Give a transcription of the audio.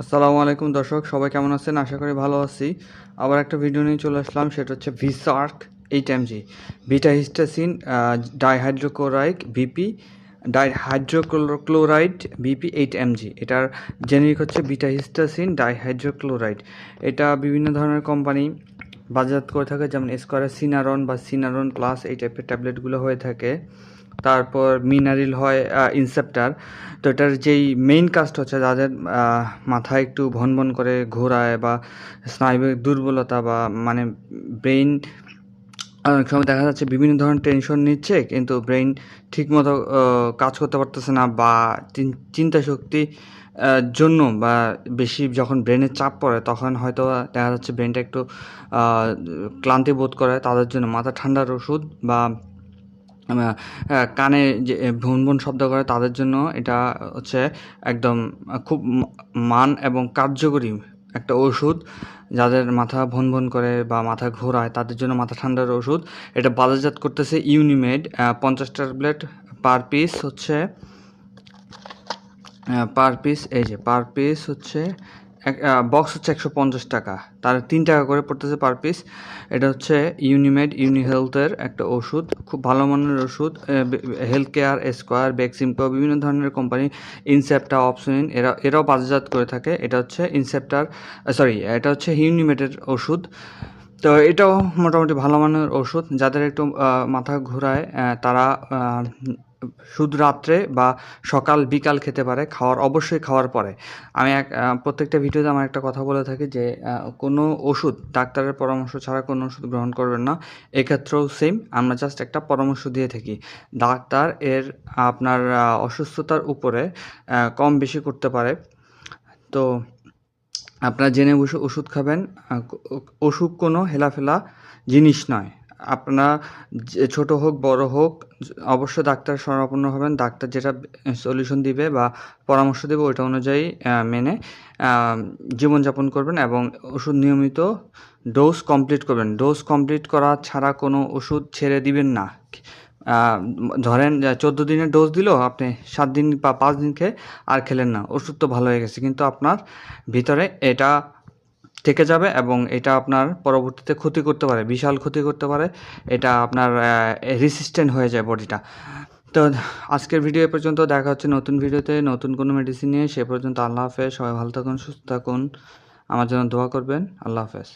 আসসালামু আলাইকুম দর্শক, সবাই কেমন আছেন? আশা করি ভালো আছি। আবার একটা ভিডিও নিয়ে চলে আসলাম, সেটা হচ্ছে ভিসার্ক eight M MG betahistine dihydrochloride BP dihydrochloride BP eight MG এটার জেনেরিক হচ্ছে বিটা হিস্টাসিন ডাইহাইড্রোক্লোরাইড এটা বিভিন্ন ধরনের কোম্পানি বাজারজাত করে থাকে, যেমন স্কোয়ারের সিনারন বা সিনারন প্লাস এই টাইপের ট্যাবলেটগুলো হয়ে থাকে। তারপর মিনারিল হয় ইনসেপ্টার তো এটার যেই মেইন কাজটা হচ্ছে, যাদের মাথায় একটু ভন ভন করে ঘোরায় বা স্নায়বিক দুর্বলতা বা মানে ব্রেইন অনেক সময় দেখা যাচ্ছে বিভিন্ন ধরনের টেনশন নিচ্ছে, কিন্তু ব্রেইন ঠিকমতো কাজ করতে পারতেছে না বা চিন- চিন্তা শক্তি জন্য বা বেশি যখন ব্রেনের চাপ পড়ে, তখন হয়তো দেখা যাচ্ছে ব্রেনটা একটু ক্লান্তি বোধ করে, তাদের জন্য মাথা ঠান্ডার ওষুধ বা কানে যে ভুন ভুন শব্দ করে, তাদের জন্য এটা হচ্ছে একদম খুব মান এবং কার্যকরী একটা ওষুধ যাদের মাথা ভন ভন করে বা মাথা ঘোরায়, তাদের জন্য মাথা ঠান্ডার ওষুধ এটা বাজারজাত করতেছে ইউনিমেড পঞ্চাশ ট্যাবলেট পার পিস হচ্ছে পার পিস, এই যে, পার পিস হচ্ছে বক্স হচ্ছে একশো পঞ্চাশ টাকা। তার তিন টাকা করে পড়তেছে পার পিস এটা হচ্ছে ইউনিমেড ইউনি হেলথের একটা ওষুধ, খুব ভালো মানের ওষুধ হেলথ কেয়ার স্কোয়ার বেক্সিমকো বিভিন্ন ধরনের কোম্পানি ইনসেপ্টা অপশনিন এরা, এরাও বাজারজাত করে থাকে। এটা হচ্ছে ইনসেপ্টার সরি এটা হচ্ছে ইউনিমেডের ওষুধ। তো এটাও মোটামুটি ভালো মানের ওষুধ। যাদের একটু মাথা ঘোরায় তারা শুধু রাত্রে বা সকাল, বিকাল খেতে পারে, খাওয়ার, অবশ্যই খাওয়ার পরে। আমি এক প্রত্যেকটা ভিডিওতে আমার একটা কথা বলে থাকি যে কোনো ওষুধ, ডাক্তারের পরামর্শ ছাড়া কোনো ওষুধ গ্রহণ করবেন না। এক্ষেত্রেও সেম আমরা জাস্ট একটা পরামর্শ দিয়ে থাকি। ডাক্তার এর আপনার অসুস্থতার উপরে কম বেশি করতে পারে। তো আপনারা জেনে বসে ওষুধ খাবেন। ওষুধ কোনো হেলাফেলা জিনিস নয়। আপনারা ছোট হোক, বড় হোক অবশ্যই ডাক্তার শরণাপন্ন হবেন। ডাক্তার যেটা সলিউশন দিবে বা পরামর্শ দেবে ওইটা অনুযায়ী মেনে জীবনযাপন করবেন এবং ওষুধ নিয়মিত ডোজ কমপ্লিট করবেন। ডোজ কমপ্লিট করা ছাড়া কোনো ওষুধ ছেড়ে দিবেন না। ধরেন চোদ্দ দিনের ডোজ দিল, আপনি সাত দিন বা পাঁচ দিন খেয়ে আর খেলেন না। ওষুধ তো ভালো হয়ে গেছে। কিন্তু আপনার ভিতরে এটা থেকে যাবে এবং এটা আপনার পরবর্তীতে ক্ষতি করতে পারে, বিশাল ক্ষতি করতে পারে। এটা আপনার রেসিস্ট্যান্ট হয়ে যায় বডিটা তো আজকের ভিডিও এ পর্যন্ত দেখা হচ্ছে নতুন ভিডিওতে নতুন কোনো মেডিসিন নিয়ে। সে পর্যন্ত আল্লাহ হাফেজ। সবাই ভালো থাকুন, সুস্থ থাকুন। আমার জন্য দোয়া করবেন। আল্লাহ হাফেজ।